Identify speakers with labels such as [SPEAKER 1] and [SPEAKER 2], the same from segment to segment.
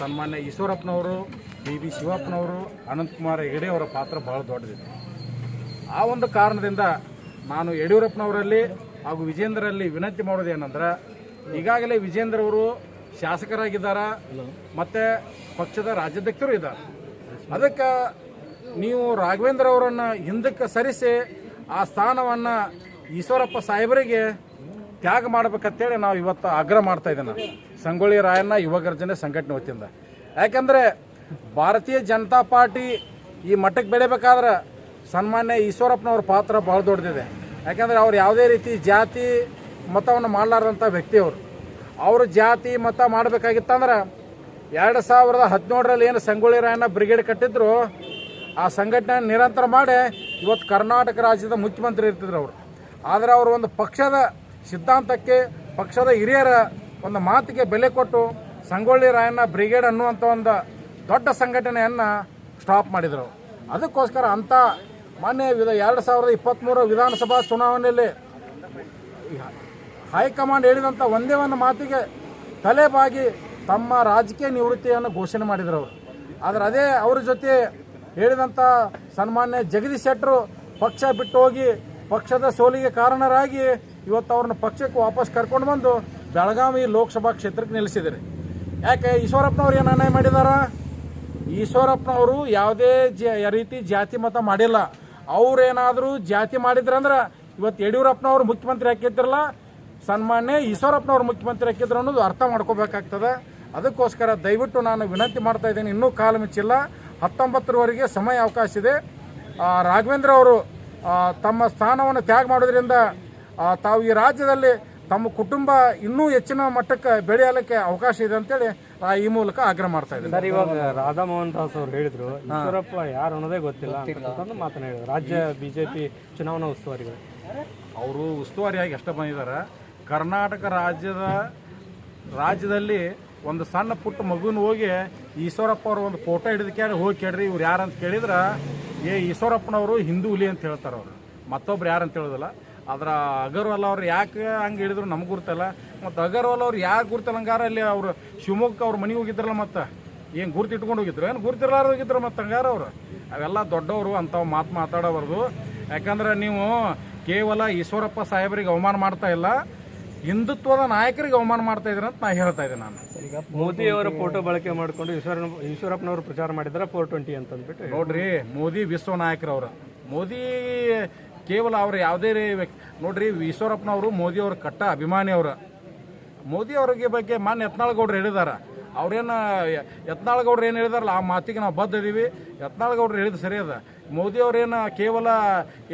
[SPEAKER 1] ಸನ್ಮಾನ್ಯ ಈಶ್ವರಪ್ಪನವರು B B ಶಿವಪ್ಪನವರು, ಅನಂತಕುಮಾರ್ ಹೆಗಡೆ ಅವರ ಪಾತ್ರ ಬಹಳ ದೊಡ್ಡದಿದೆ. ಆ ಒಂದು ಕಾರಣದಿಂದ ನಾನು ಯಡಿಯೂರಪ್ಪನವರಲ್ಲಿ ಹಾಗೂ ವಿಜೇಂದ್ರಲ್ಲಿ ವಿನಂತಿ ಮಾಡೋದು ಏನಂದ್ರೆ, ಈಗಾಗಲೇ ವಿಜೇಂದ್ರ ಅವರು ಶಾಸಕರಾಗಿದ್ದಾರೆ, ಮತ್ತು ಪಕ್ಷದ ರಾಜ್ಯಾಧ್ಯಕ್ಷರು ಇದ್ದಾರೆ? ಅದಕ್ಕೆ ನೀವು ರಾಘವೇಂದ್ರ ಅವರನ್ನು ಹಿಂದಕ್ಕೆ ಸರಿಸಿ ಆ ಸ್ಥಾನವನ್ನು ಈಶ್ವರಪ್ಪ ಸಾಹೇಬರಿಗೆ ತ್ಯಾಗ ಮಾಡಬೇಕಂತೇಳಿ ನಾವು ಇವತ್ತು ಆಗ್ರಹ ಮಾಡ್ತಾ ಇದ್ದೇನೆ. ಸಂಗೊಳ್ಳಿ ರಾಯಣ್ಣ ಯುವ ಗರ್ಜನೆ ಸಂಘಟನೆ ವತಿಯಿಂದ. ಯಾಕಂದರೆ ಭಾರತೀಯ ಜನತಾ ಪಾರ್ಟಿ ಈ ಮಟ್ಟಕ್ಕೆ ಬೆಳಿಬೇಕಾದ್ರೆ ಸನ್ಮಾನ್ಯ ಈಶ್ವರಪ್ಪನವ್ರ ಪಾತ್ರ ಭಾಳ ದೊಡ್ಡದಿದೆ. ಯಾಕಂದರೆ ಅವ್ರು ಯಾವುದೇ ರೀತಿ ಜಾತಿ ಮತವನ್ನು ಮಾಡಲಾರ್ದಂಥ ವ್ಯಕ್ತಿ ಅವರು. ಜಾತಿ ಮತ ಮಾಡಬೇಕಾಗಿತ್ತಂದ್ರೆ ಎರಡು ಸಾವಿರದ ಹದಿನೇಳರಲ್ಲಿ ಏನು ಸಂಗೊಳ್ಳಿ ರಾಯಣ್ಣ ಬ್ರಿಗೇಡ್ ಕಟ್ಟಿದ್ರು, ಆ ಸಂಘಟನೆ ನಿರಂತರ ಮಾಡಿ ಇವತ್ತು ಕರ್ನಾಟಕ ರಾಜ್ಯದ ಮುಖ್ಯಮಂತ್ರಿ ಇರ್ತಿದ್ರು ಅವರು. ಆದರೆ ಅವರು ಒಂದು ಪಕ್ಷದ ಸಿದ್ಧಾಂತಕ್ಕೆ, ಪಕ್ಷದ ಹಿರಿಯರ ಒಂದು ಮಾತಿಗೆ ಬೆಲೆ ಕೊಟ್ಟು ಸಂಗೊಳ್ಳಿ ರಾಯಣ್ಣ ಬ್ರಿಗೇಡ್ ಅನ್ನುವಂಥ ಒಂದು ದೊಡ್ಡ ಸಂಘಟನೆಯನ್ನು ಸ್ಟಾಪ್ ಮಾಡಿದರು. ಅದಕ್ಕೋಸ್ಕರ ಅಂಥ ಮಾನ್ಯ ವಿಧ ಎರಡು ಸಾವಿರದ ಇಪ್ಪತ್ತ್ಮೂರು ವಿಧಾನಸಭಾ ಚುನಾವಣೆಯಲ್ಲಿ ಹೈಕಮಾಂಡ್ ಹೇಳಿದಂಥ ಒಂದೇ ಒಂದು ಮಾತಿಗೆ ತಲೆಬಾಗಿ ತಮ್ಮ ರಾಜಕೀಯ ನಿವೃತ್ತಿಯನ್ನು ಘೋಷಣೆ ಮಾಡಿದರು ಅವರು. ಆದರೆ ಅದೇ ಅವ್ರ ಜೊತೆ ಹೇಳಿದಂಥ ಸನ್ಮಾನ್ಯ ಜಗದೀಶ್ ಶೆಟ್ಟರು ಪಕ್ಷ ಬಿಟ್ಟು ಹೋಗಿ ಪಕ್ಷದ ಸೋಲಿಗೆ ಕಾರಣರಾಗಿ ಇವತ್ತು ಅವ್ರನ್ನ ಪಕ್ಷಕ್ಕೆ ವಾಪಸ್ ಕರ್ಕೊಂಡು ಬಂದು ಬೆಳಗಾವಿ ಲೋಕಸಭಾ ಕ್ಷೇತ್ರಕ್ಕೆ ನಿಲ್ಲಿಸಿದ್ದಾರೆ. ಯಾಕೆ ಈಶ್ವರಪ್ಪನವ್ರು ಏನು ಅನ್ಯಾಯ ಮಾಡಿದಾರ? ಈಶ್ವರಪ್ಪನವರು ಯಾವುದೇ ಜ, ರೀತಿ ಜಾತಿ ಮತ ಮಾಡಿಲ್ಲ. ಅವ್ರೇನಾದರೂ ಜಾತಿ ಮಾಡಿದ್ರಂದ್ರೆ ಇವತ್ತು ಯಡಿಯೂರಪ್ಪನವ್ರು ಮುಖ್ಯಮಂತ್ರಿ ಹಾಕಿದ್ರಲ್ಲ, ಸನ್ಮಾನ್ಯ ಈಶ್ವರಪ್ಪನವ್ರು ಮುಖ್ಯಮಂತ್ರಿ ಹಾಕಿದ್ರು ಅನ್ನೋದು ಅರ್ಥ ಮಾಡ್ಕೋಬೇಕಾಗ್ತದೆ. ಅದಕ್ಕೋಸ್ಕರ ದಯವಿಟ್ಟು ನಾನು ವಿನಂತಿ ಮಾಡ್ತಾ ಇದ್ದೀನಿ, ಇನ್ನೂ ಕಾಲ ಮಿಚ್ಚಿಲ್ಲ ಹತ್ತೊಂಬತ್ತರವರೆಗೆ ಸಮಯ ಅವಕಾಶ ಇದೆ. ರಾಘವೇಂದ್ರ ಅವರು ತಮ್ಮ ಸ್ಥಾನವನ್ನು ತ್ಯಾಗ ಮಾಡೋದ್ರಿಂದ ತಾವು ಈ ರಾಜ್ಯದಲ್ಲಿ ತಮ್ಮ ಕುಟುಂಬ ಇನ್ನೂ ಹೆಚ್ಚಿನ ಮಟ್ಟಕ್ಕೆ ಬೆಳೆಯಲಿಕ್ಕೆ ಅವಕಾಶ ಇದೆ ಅಂತೇಳಿ ಆ, ಈ ಮೂಲಕ ಆಗ್ರಹ ಮಾಡ್ತಾ ಇದ್ದಾರೆ.
[SPEAKER 2] ಸರ್ ಇವಾಗ ರಾಧಾ ಮೋಹನ್ ದಾಸ್ ಅವರು ಹೇಳಿದ್ರು ಈಶ್ವರಪ್ಪ ಯಾರು ಅನ್ನೋದೇ ಗೊತ್ತಿಲ್ಲ ಮಾತನಾಡಿದ್ರು ಮಾತನ್ನ ಹೇಳಿದ್ರು ರಾಜ್ಯ ಬಿಜೆಪಿ ಚುನಾವಣಾ ಉಸ್ತುವಾರಿಗಳು.
[SPEAKER 1] ಅವರು ಉಸ್ತುವಾರಿಯಾಗಿ ಎಷ್ಟ ಬಂದಿದ್ದಾರೆ. ಕರ್ನಾಟಕ ರಾಜ್ಯದ ರಾಜ್ಯದಲ್ಲಿ ಒಂದು ಸಣ್ಣ ಪುಟ್ಟ ಮಗುನ ಹೋಗಿ ಈಶ್ವರಪ್ಪ ಅವರು ಒಂದು ಫೋಟೋ ಹಿಡಿದು ಕೇಳಿ ಹೋಗಿ ಕೇಳ್ರಿ ಇವ್ರು ಯಾರು ಅಂತ ಕೇಳಿದ್ರೆ ಏ ಈಶ್ವರಪ್ಪನವರು ಹಿಂದೂ ಹುಲಿ ಅಂತ ಹೇಳ್ತಾರೆ ಅವರು. ಮತ್ತೊಬ್ರು ಯಾರು ಅಂತ ಹೇಳೋದಿಲ್ಲ. ಆದ್ರೆ ಅಗರ್ವಾಲ್ ಅವ್ರು ಯಾಕೆ ಹಂಗೆ ಹೇಳಿದ್ರು ನಮ್ಗೆ ಗುರ್ತಲ್ಲ. ಮತ್ತು ಅಗರ್ವಾಲ್ ಅವ್ರು ಯಾಕೆ ಗುರ್ತಲ್ಲ ಹಂಗಾರ ಅಲ್ಲಿ ಅವರು ಶಿವಮೊಗ್ಗ ಅವ್ರ ಮನೆಗೆ ಹೋಗಿದ್ರಲ್ಲ ಮತ್ತು? ಏನು ಗುರ್ತು ಇಟ್ಕೊಂಡು ಹೋಗಿದ್ರು? ಏನು ಗುರ್ತಿರ್ಲಾರ ಹೋಗಿದ್ರು ಮತ್ತೆ ಹಂಗಾರ ಅವರು? ಅವೆಲ್ಲ ದೊಡ್ಡವರು ಅಂಥವು ಮಾತು ಮಾತಾಡಬಾರ್ದು ಯಾಕಂದ್ರೆ ನೀವು ಕೇವಲ ಈಶ್ವರಪ್ಪ ಸಾಹೇಬರಿಗೆ ಅವಮಾನ ಮಾಡ್ತಾ ಇಲ್ಲ ಹಿಂದುತ್ವದ ನಾಯಕರಿಗೆ ಅವಮಾನ ಮಾಡ್ತಾ ಇದ್ರೆ ಅಂತ ನಾ ಹೇಳ್ತಾ ಇದ್ದೆ ನಾನು.
[SPEAKER 2] ಮೋದಿ ಅವರ ಫೋಟೋ ಬಳಕೆ ಮಾಡಿಕೊಂಡು ಈಶ್ವರ ಈಶ್ವರಪ್ಪನವರು ಪ್ರಚಾರ ಮಾಡಿದ್ರೆ ಫೋರ್ ಟ್ವೆಂಟಿ ಅಂತ ಅಂದ್ಬಿಟ್ಟು
[SPEAKER 1] ನೋಡ್ರಿ ಮೋದಿ ವಿಶ್ವ ನಾಯಕರವರು ಮೋದಿ ಕೇವಲ ಅವರು ಯಾವುದೇ ನೋಡ್ರಿ ಈಶ್ವರಪ್ಪನವರು ಮೋದಿ ಅವ್ರ ಕಟ್ಟ ಅಭಿಮಾನಿ ಅವರು. ಮೋದಿ ಅವ್ರಿಗೆ ಬಗ್ಗೆ ಮಾನ್ಯ ಯತ್ನಾಳ್ಗೌಡ್ರು ಹೇಳಿದಾರ. ಅವ್ರೇನು ಯತ್ನಾಳ್ಗೌಡ್ರು ಏನು ಹೇಳಿದಾರಲ್ಲ, ಆ ಮಾತಿಗೆ ನಾವು ಬದ್ಧ ಇದೀವಿ. ಯತ್ನಾಳಗೌಡ್ರು ಹೇಳಿದ ಸರಿ ಅದ. ಮೋದಿ ಅವ್ರೇನು ಕೇವಲ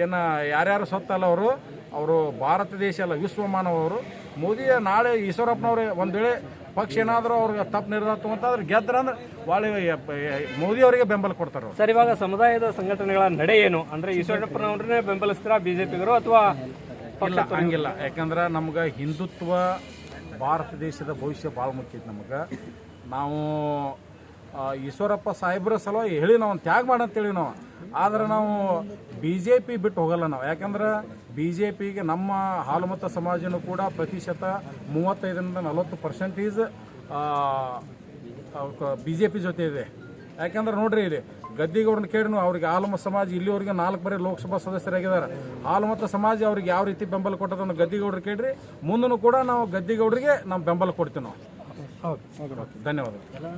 [SPEAKER 1] ಏನು ಯಾರ್ಯಾರು ಸತ್ತಲ್ಲ ಅವರು ಅವರು ಭಾರತ ದೇಶ ಅಲ್ಲ ವಿಶ್ವಮಾನವರು. ಮೋದಿ ನಾಳೆ ಈಶ್ವರಪ್ಪನವ್ರೆ ಒಂದು ವೇಳೆ ಪಕ್ಷ ಏನಾದರೂ ಅವ್ರಿಗೆ ತಪ್ಪು ನಿರ್ಧಾರ ಅಂತಂದ್ರೆ ಗೆದ್ರ ಅಂದ್ರೆ ವಾಳಿ ಮೋದಿ ಅವರಿಗೆ ಬೆಂಬಲ ಕೊಡ್ತಾರೆ
[SPEAKER 2] ಸರ್ ಇವಾಗ ಸಮುದಾಯದ ಸಂಘಟನೆಗಳ ನಡೆ ಏನು? ಅಂದ್ರೆ ಈಶ್ವರಪ್ಪನವ್ರನ್ನೇ ಬೆಂಬಲಿಸ್ತೀರಾ ಬಿಜೆಪಿಗರು ಅಥವಾ
[SPEAKER 1] ಇಲ್ಲ ಹಂಗಿಲ್ಲ. ಯಾಕಂದ್ರೆ ನಮ್ಗೆ ಹಿಂದುತ್ವ ಭಾರತ ದೇಶದ ಭವಿಷ್ಯ ಭಾಳ ಮುಖ್ಯ ಐತೆ ನಮಗೆ. ನಾವು ಈಶ್ವರಪ್ಪ ಸಾಹೇಬ್ರ ಸಲುವಾಗಿ ಹೇಳಿ ನಾವು ತ್ಯಾಗ ಮಾಡಂತೇಳಿ ನಾವು. ಆದ್ರೆ ನಾವು ಬಿ ಜೆ ಪಿ ಬಿಟ್ಟು ಹೋಗಲ್ಲ ನಾವು. ಯಾಕಂದ್ರೆ ಬಿ ಜೆ ಪಿಗೆ ನಮ್ಮ ಹಾಲುಮತ ಸಮಾಜನೂ ಕೂಡ ಪ್ರತಿಶತ ಮೂವತ್ತೈದರಿಂದ ನಲವತ್ತು ಪರ್ಸೆಂಟೇಜ್ ಬಿ ಜೆ ಪಿ ಜೊತೆ ಇದೆ. ಯಾಕಂದ್ರೆ ನೋಡ್ರಿ ಇಲ್ಲಿ ಗದ್ದಿಗೌಡನ ಕೇಳಿನು ಅವ್ರಿಗೆ ಹಾಲುಮತ ಸಮಾಜ ಇಲ್ಲಿವರೆಗೆ ನಾಲ್ಕು ಬರೀ ಲೋಕಸಭಾ ಸದಸ್ಯರಾಗಿದ್ದಾರೆ. ಹಾಲುಮತ ಸಮಾಜ ಅವ್ರಿಗೆ ಯಾವ ರೀತಿ ಬೆಂಬಲ ಕೊಟ್ಟದನ್ನು ಗದ್ದಿಗೌಡರು ಕೇಳ್ರಿ. ಮುಂದೂ ಕೂಡ ನಾವು ಗದ್ದಿಗೌಡರಿಗೆ ನಾವು ಬೆಂಬಲ ಕೊಡ್ತೀವಿ ನಾವು. ಧನ್ಯವಾದಗಳು.